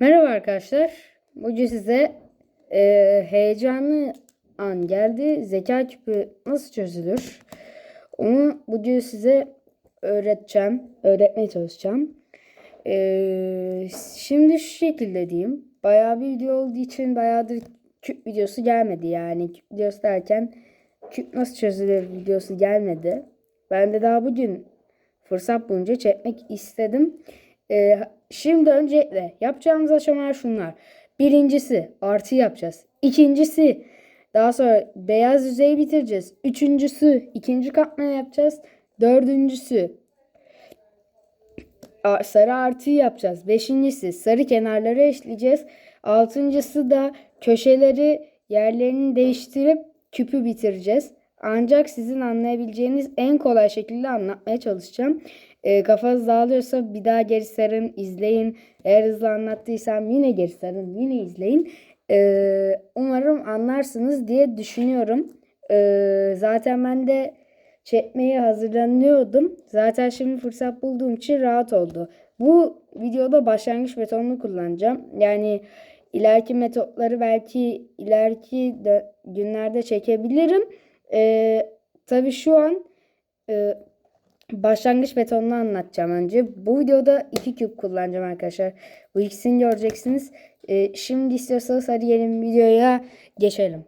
Merhaba arkadaşlar. Bugün size e, heyecanlı an geldi. Zeka küpü nasıl çözülür? Onu bugün size öğreteceğim. Öğretmeye çalışacağım. E, şimdi şu şekilde diyeyim. Bayağı bir video olduğu için bayağıdır küp videosu gelmedi. Yani küp videosu derken küp nasıl çözülür videosu gelmedi. Ben de daha bugün fırsat bulunca çekmek istedim. Ee, şimdi öncelikle yapacağımız aşamalar şunlar. Birincisi artı yapacağız. İkincisi daha sonra beyaz yüzeyi bitireceğiz. Üçüncüsü ikinci katmanı yapacağız. Dördüncüsü sarı artıyı yapacağız. Beşincisi sarı kenarları eşleyeceğiz. Altıncısı da köşeleri yerlerini değiştirip küpü bitireceğiz. Ancak sizin anlayabileceğiniz en kolay şekilde anlatmaya çalışacağım. E, kafanız dağılıyorsa bir daha geri sarın, izleyin. Eğer hızlı anlattıysam yine geri sarın, yine izleyin. E, umarım anlarsınız diye düşünüyorum. E, zaten ben de çekmeye hazırlanıyordum. Zaten şimdi fırsat bulduğum için rahat oldu. Bu videoda başlangıç metodunu kullanacağım. Yani ileriki metotları belki ileriki de günlerde çekebilirim. Ee, tabii şu an e, başlangıç betonunu anlatacağım önce. Bu videoda iki küp kullanacağım arkadaşlar. Bu ikisini göreceksiniz. Ee, şimdi istiyorsanız hadi gelin videoya geçelim.